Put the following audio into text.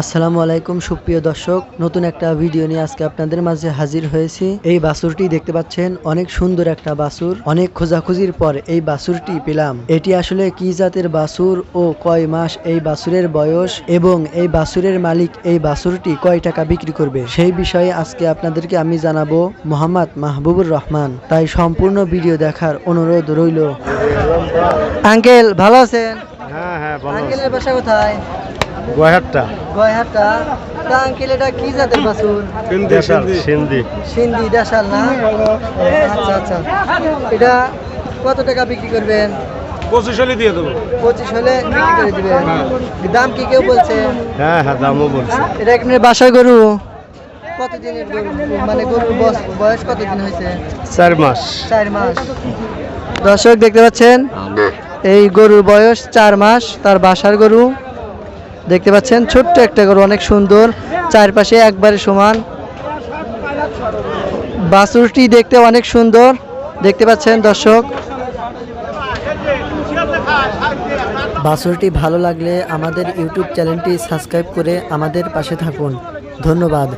আসসালামু আলাইকুম, সুপ্রিয় দর্শক। নতুন একটা ভিডিও নিয়ে আজকে আপনাদের মাঝে হাজির হয়েছি। এই বাছুরটি দেখতে পাচ্ছেন, অনেক সুন্দর একটা বাছুর অনেক খোঁজাখুঁজির পর এই বাছুরটি পেলাম। এটি আসলে কি জাতের বাছুর ও কয় মাস এই বাছুরের বয়স এবং এই বাছুরের মালিক এই বাছুরটি কয় টাকা বিক্রি করবে? সেই বিষয়ে আজকে আপনাদেরকে আমি জানাব মোহাম্মদ মাহবুবুর রহমান। তাই সম্পূর্ণ ভিডিও দেখার অনুরোধ রইল। আঙ্কেল, ভালো আছেন? হ্যাঁ হ্যাঁ আঙ্কেলের বাসা কোথায়? তা আঙ্কেল এটা কি জাতের বাছুর? দেশাল সিন্ধি। সিন্ধি। দেশাল না? আচ্ছা আচ্ছা। এটা কত টাকা বিক্রি করবেন? পঁচিশ হলে দিয়ে দেবো। পঁচিশ হলে বিক্রি করে দিবেন। দাম কি কেউ বলছে? হ্যাঁ হ্যাঁ দামও বলছি। এটা এখানে বাসায় গরু? কতদিনের মানে গরুর বয়স- বয়স কতদিন হয়েছে? চার মাস। চার মাস। দর্শক দেখতে পাচ্ছেন? এই গরুর বয়স চার মাস, তার বাসার গরু। দেখতে পাচ্ছেন, ছোট্ট একটা গরু, অনেক সুন্দর, চারপাশে একবারে সমান। বাছুরটি দেখতে অনেক সুন্দর, দেখতে পাচ্ছেন দর্শক। বাছুরটি ভালো লাগলে আমাদের ইউটিউব চ্যানেলটি সাবস্ক্রাইব করে আমাদের পাশে থাকুন। ধন্যবাদ।